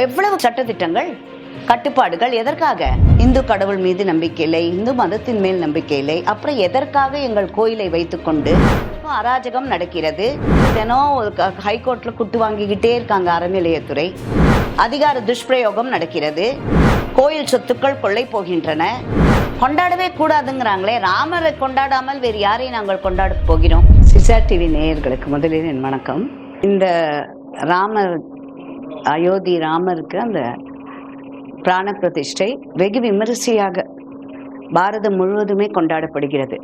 எவ்வளவு சட்டத்திட்டங்கள் கட்டுப்பாடுகள் எதற்காக? இந்து கடவுள் மீது நம்பிக்கை இல்லை இந்து மதத்தின் மேல் நம்பிக்கை இல்லை. அப்புறம் எதற்காக எங்கள் கோயிலை வைத்துக்கொண்டு அராஜகம் நடக்கிறது? தினம் ஒரு க- ஹைகோர்ட்ல குட்டு வாங்கிக்கிட்டே இருக்காங்க அறநிலையத்துறை. அதிகார துஷ்பிரயோகம் நடக்கிறது. கோயில் சொத்துக்கள் கொள்ளை போகின்றன. கொண்டாடவே கூடாதுங்கிறாங்களே. ராமரை கொண்டாடாமல் வேறு யாரை நாங்கள் கொண்டாட போகிறோம்? சிசா டிவி நேயர்களுக்கு முதலில் என் வணக்கம். இந்த ராமர் அயோத்தி ராமருக்கு அந்த பிராண பிரதிஷ்டை வெகு விமரிசையாக பாரதம் முழுவதுமே கொண்டாடப்படுகிறது.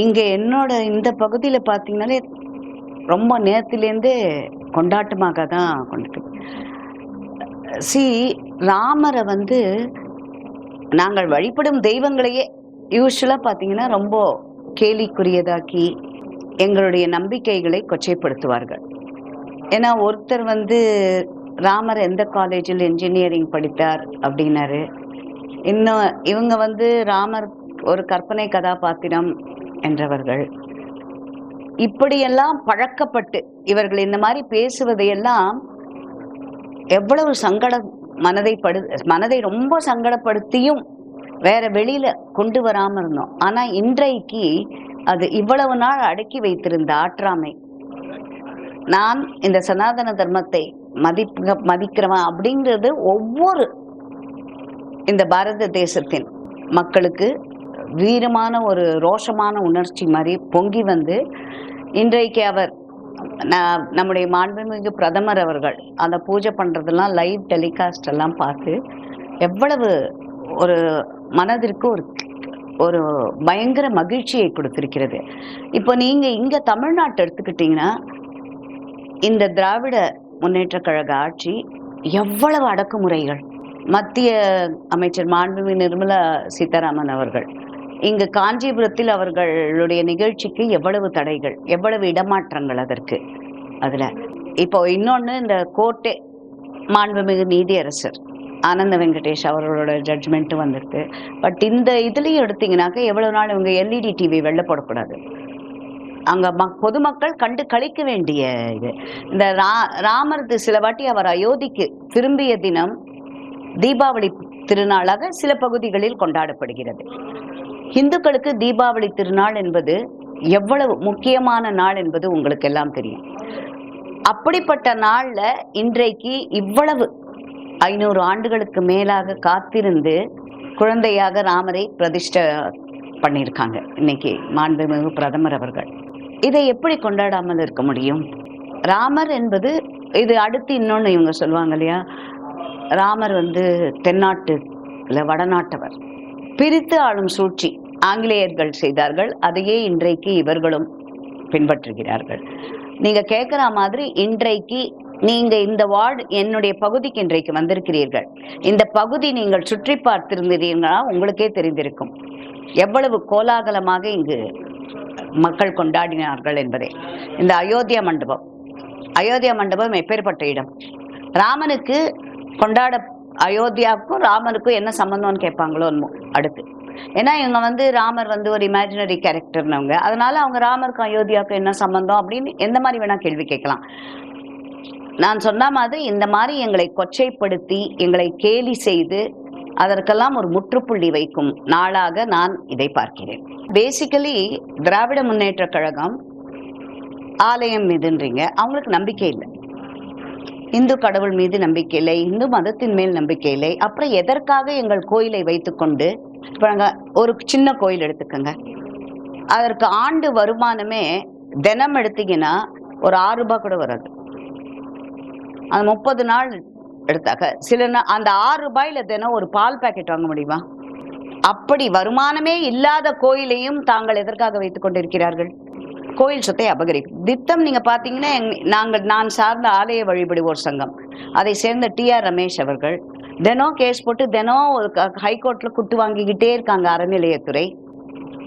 இங்கே என்னோட இந்த பகுதியில் பார்த்தீங்கன்னாலே ரொம்ப நேரத்திலேருந்தே கொண்டாட்டமாக தான் கொண்டு சி ராமரை வந்து நாங்கள் வழிபடும் தெய்வங்களையே யூஸ்வலாக பார்த்தீங்கன்னா ரொம்ப கேலிக்குரியதாக்கி எங்களுடைய நம்பிக்கைகளை கொச்சைப்படுத்துவார்கள். ஏன்னா ஒருத்தர் வந்து ராமர் எந்த காலேஜில் இன்ஜினியரிங் படித்தார் அப்படின்னாரு. இன்னும் இவங்க வந்து ராமர் ஒரு கற்பனை கதாபாத்திரம் என்றவர்கள். இப்படியெல்லாம் பழக்கப்பட்டு இவர்கள் இந்த மாதிரி பேசுவதையெல்லாம் எவ்வளவு சங்கட மனதை படு மனதை ரொம்ப சங்கடப்படுத்தியும் வேற வெளியில கொண்டு வராம இருந்தோம். ஆனா இன்றைக்கு அது இவ்வளவு நாள் அடக்கி வைத்திருந்த ஆற்றாமை. நான் இந்த சனாதன தர்மத்தை மதிக்க மதிக்கிறவன் அப்படிங்கிறது ஒவ்வொரு இந்த பாரத தேசத்தின் மக்களுக்கு வீரமான ஒரு ரோஷமான உணர்ச்சி மாதிரி பொங்கி வந்து இன்றைக்கு அவர் ந- நம்முடைய மாண்புமிகு பிரதமர் அவர்கள் அந்த பூஜை பண்ணுறதெல்லாம் லைவ் டெலிகாஸ்ட் எல்லாம் பார்த்து எவ்வளவு ஒரு மனதிற்கு ஒரு ஒரு பயங்கர மகிழ்ச்சியை கொடுத்திருக்கிறது. இப்போ நீங்கள் இங்கே தமிழ்நாட்டை எடுத்துக்கிட்டிங்கன்னா இந்த திராவிட முன்னேற்றக் கழக ஆட்சி எவ்வளவு அடக்குமுறைகள்? மத்திய அமைச்சர் மாண்புமி நிர்மலா சீதாராமன் அவர்கள் இங்கு காஞ்சிபுரத்தில் அவர்களுடைய நிகழ்ச்சிக்கு எவ்வளவு தடைகள் எவ்வளவு இடமாற்றங்கள் அதற்கு? அதில் இப்போ இன்னொன்று இந்த கோர்ட்டே மாண்புமிகு நீதியரசர் ஆனந்த வெங்கடேஷ் அவர்களோட ஜட்ஜ்மெண்ட்டும் வந்திருக்கு. பட் இந்த இதுலேயும் எடுத்தீங்கன்னாக்க எவ்வளவு நாள் இவங்க எல்இடி டிவி வெளில போடக்கூடாது. அங்க ம பொதுமக்கள் கண்டு கழிக்க வேண்டிய இது இந்த ரா ராமர் சில வாட்டி அவர் அயோத்திக்கு திரும்பிய தினம் தீபாவளி திருநாளாக சில பகுதிகளில் கொண்டாடப்படுகிறது. இந்துக்களுக்கு தீபாவளி திருநாள் என்பது எவ்வளவு முக்கியமான நாள் என்பது உங்களுக்கு எல்லாம் தெரியும். அப்படிப்பட்ட நாள்ல இன்றைக்கு இவ்வளவு ஐநூறு ஆண்டுகளுக்கு மேலாக காத்திருந்து குழந்தையாக ராமரை பிரதிஷ்ட பண்ணியிருக்காங்க. இன்னைக்கு மாண்புமிகு பிரதமர் அவர்கள். இதை எப்படி கொண்டாடாமல் இருக்க முடியும்? ராமர் என்பது இது அடுத்து இன்னொன்று இவங்க சொல்லுவாங்க இல்லையா? ராமர் வந்து தென்னாட்டு இல்லை வடநாட்டவர். பிரித்து ஆளும் சூழ்ச்சி ஆங்கிலேயர்கள் செய்தார்கள். அதையே இன்றைக்கு இவர்களும் பின்பற்றுகிறார்கள். நீங்க கேட்குற மாதிரி இன்றைக்கு நீங்க இந்த வார்டு என்னுடைய பகுதிக்கு இன்றைக்கு வந்திருக்கிறீர்கள். இந்த பகுதி நீங்கள் சுற்றி பார்த்திருந்தீர்களா? உங்களுக்கே தெரிந்திருக்கும். எவ்வளவு கோலாகலமாக இங்கு மக்கள் கொண்டாடினார்கள் என்பதே. இந்த அயோத்தியா மண்டபம் அயோத்தியா மண்டபம் எப்பேற்பட்ட இடம்? ராமனுக்கு கொண்டாட அயோத்தியாவுக்கும் ராமனுக்கும் என்ன சம்பந்தம்னு கேட்பாங்களோ அடுத்து. ஏன்னா இவங்க வந்து ராமர் வந்து ஒரு இமேஜினரி கேரக்டர்னவங்க அதனால அவங்க ராமருக்கும் அயோத்தியாவுக்கும் என்ன சம்பந்தம் அப்படின்னு எந்த மாதிரி வேணா கேள்வி கேட்கலாம். நான் சொன்ன மாதிரி இந்த மாதிரி எங்களை கொச்சைப்படுத்தி எங்களை கேலி செய்து அதற்கெல்லாம் ஒரு முற்றுப்புள்ளி வைக்கும் நாளாக நான் இதை பார்க்கிறேன். பேசிக்கலி திராவிட முன்னேற்ற கழகம் ஆலயம் மீதுன்றீங்க. அவங்களுக்கு நம்பிக்கை இல்லை. இந்து கடவுள் மீது நம்பிக்கை இல்லை இந்து மதத்தின் மேல் நம்பிக்கை இல்லை. அப்புறம் எதற்காக எங்கள் கோயிலை வைத்துக்கொண்டு இப்போ நாங்கள் ஒரு சின்ன கோயில் எடுத்துக்கோங்க. அதற்கு ஆண்டு வருமானமே தினம் எடுத்தீங்கன்னா ஒரு ஆறு ரூபாய் கூட வராது. அந்த முப்பது நாள் எடுத்தாக்க சில அந்த ஆறு ரூபாயில தினம் ஒரு பால் பாக்கெட் வாங்க முடியுமா? அப்படி வருமானமே இல்லாத கோயிலையும் தாங்கள் எதற்காக வைத்துக் கொண்டிருக்கிறார்கள்? கோயில் சொத்தை அபகரிப்பு. திட்டம் நீங்க பாத்தீங்கன்னா நாங்கள் நான் சார்ந்த ஆலய வழிபடுவோர் சங்கம். அதை சேர்ந்த டி ஆர் ரமேஷ் அவர்கள். தினம் கேஸ் போட்டு தினம் ஒரு ஹைகோர்ட்ல குட்டு வாங்கிக்கிட்டே இருக்காங்க அறநிலையத்துறை.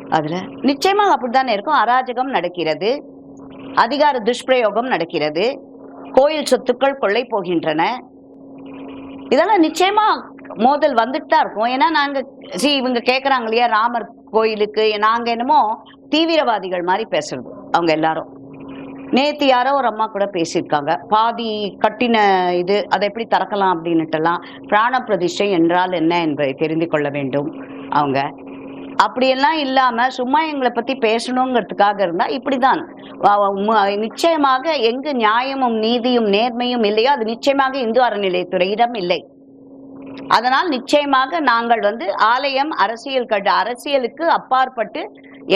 அதுல நிச்சயமாக அப்படித்தானே இருக்கும். அராஜகம் நடக்கிறது. அதிகார துஷ்பிரயோகம் நடக்கிறது. கோயில் சொத்துக்கள் கொள்ளை போகின்றன. இதெல்லாம் நிச்சயமா மோதல் வந்துட்டு தான் இருக்கும். ஏன்னா நாங்க சி இவங்க கேக்குறாங்க இல்லையா ராமர் கோயிலுக்கு நாங்க என்னமோ தீவிரவாதிகள் மாதிரி பேசுறது அவங்க எல்லாரும். நேத்து யாரோ ஒரு அம்மா கூட பேசியிருக்காங்க. பாதி கட்டின இது அதை எப்படி திறக்கலாம் அப்படின்னுட்டெல்லாம் பிராண பிரதிஷ்டை என்றால் என்ன என்பதை தெரிந்து கொள்ள வேண்டும் அவங்க. அப்படியெல்லாம் இல்லாம சும்மா எங்களை பத்தி பேசணுங்கிறதுக்காக இருந்தா இப்படிதான். தான் நிச்சயமாக எங்கு நியாயமும் நீதியும் நேர்மையும் இல்லையோ அது நிச்சயமாக இந்து அறநிலையத்துறையிடம் இல்லை. அதனால் நிச்சயமாக நாங்கள் வந்து ஆலயம் அரசியல் கட்டு அரசியலுக்கு அப்பாற்பட்டு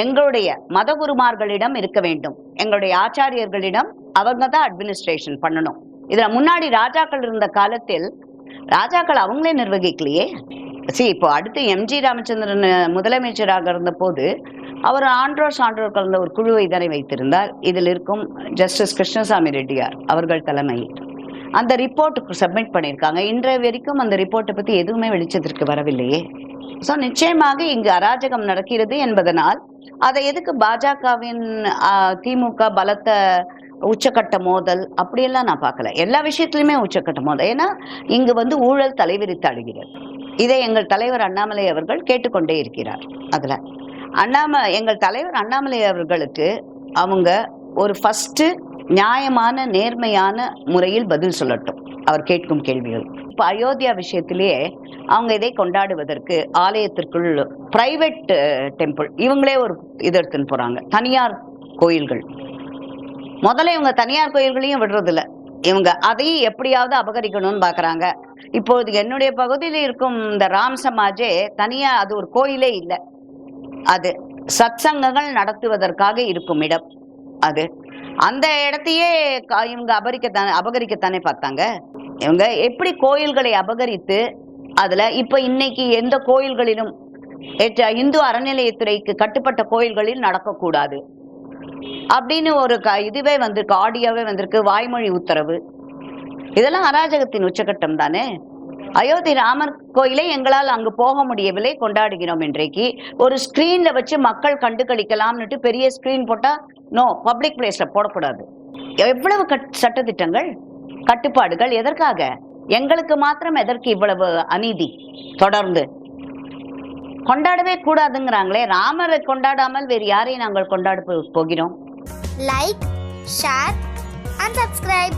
எங்களுடைய மதகுருமார்களிடம் இருக்க வேண்டும். எங்களுடைய ஆச்சாரியர்களிடம் அவங்க தான் அட்மினிஸ்ட்ரேஷன் பண்ணணும். இதுல முன்னாடி ராஜாக்கள் இருந்த காலத்தில் ராஜாக்கள் அவங்களே நிர்வகிக்கலையே. சி இப்போ அடுத்து எம்ஜி ராமச்சந்திரன் முதலமைச்சராக இருந்த போது அவர் ஆன்றோர் சான்றோர் கலந்த ஒரு குழுவை தானே வைத்திருந்தார். இதில் இருக்கும் ஜஸ்டிஸ் கிருஷ்ணசாமி ரெட்டியார் அவர்கள் தலைமையில். அந்த ரிப்போர்ட்டுக்கு சப்மிட் பண்ணியிருக்காங்க. இன்றைய வரைக்கும் அந்த ரிப்போர்ட்டை பற்றி எதுவுமே வெளிச்சத்திற்கு வரவில்லையே. ஸோ நிச்சயமாக இங்கு அராஜகம் நடக்கிறது என்பதனால் அதை எதுக்கு பாஜகவின் திமுக பலத்த உச்சக்கட்ட மோதல் அப்படியெல்லாம் நான் பார்க்கல. எல்லா விஷயத்துலையுமே உச்சக்கட்ட மோதல். ஏன்னா இங்கு வந்து ஊழல் தலைவிரித்து அழுகிறது. இதை எங்கள் தலைவர் அண்ணாமலை அவர்கள் கேட்டுக்கொண்டே இருக்கிறார். அதில் அண்ணாம எங்கள் தலைவர் அண்ணாமலை அவர்களுக்கு அவங்க ஒரு ஃபஸ்ட்டு நியாயமான நேர்மையான முறையில் பதில் சொல்லட்டும். அவர் கேட்கும் கேள்விகள். இப்போ அயோத்தியா விஷயத்திலேயே அவங்க இதை கொண்டாடுவதற்கு ஆலயத்திற்குள் பிரைவேட் டெம்பிள் இவங்களே ஒரு இது எடுத்துன்னு போகிறாங்க தனியார் கோயில்கள். முதல்ல இவங்க தனியார் கோயில்களையும் விடுறதில்ல. இவங்க அதையும் எப்படியாவது அபகரிக்கணும்னு பார்க்குறாங்க இப்போது என்னுடைய பகுதியில் இருக்கும் இந்த ராம் சமாஜே தனியாக அது ஒரு கோயிலே இல்லை. அது சத்சங்கங்கள் நடத்துவதற்காக இருக்கும் இடம். அது அந்த இடத்தையே இவங்க அபகரிக்கத்தானே அபகரிக்கத்தானே பார்த்தாங்க. இவங்க எப்படி கோயில்களை அபகரித்து அதுல இப்ப இன்னைக்கு எந்த கோயில்களிலும் ஏற்ற இந்து அறநிலையத்துறைக்கு கட்டுப்பட்ட கோயில்களில் நடக்கக்கூடாது. அப்படின்னு ஒரு க இதுவே வந்திருக்கு ஆடியோவே வந்திருக்கு வாய்மொழி உத்தரவு. இதெல்லாம் அராஜகத்தின் உச்சகட்டம் தானே? அயோத்தி ராமர் கோயிலை எங்களால் அங்கு போக முடியவில்லை கொண்டாடுகிறோம் இன்றைக்கு. ஒரு ஸ்கிரீன்ல வச்சு மக்கள் கண்டு கழிக்கலாம்னுட்டு பெரிய ஸ்கிரீன் போட்டா நோ பப்ளிக் பிளேஸ்ல போடக்கூடாது. எவ்வளவு கட் சட்டதிட்டங்கள் கட்டுப்பாடுகள் எதற்காக? எங்களுக்கு மாத்திரம் எதற்கு இவ்வளவு அநீதி? தொடர்ந்து. கொண்டாடவே கூடாதுங்கிறாங்களே ராமரை கொண்டாடாமல் வேறு யாரையும் நாங்கள் கொண்டாட போகிறோம். Like share and subscribe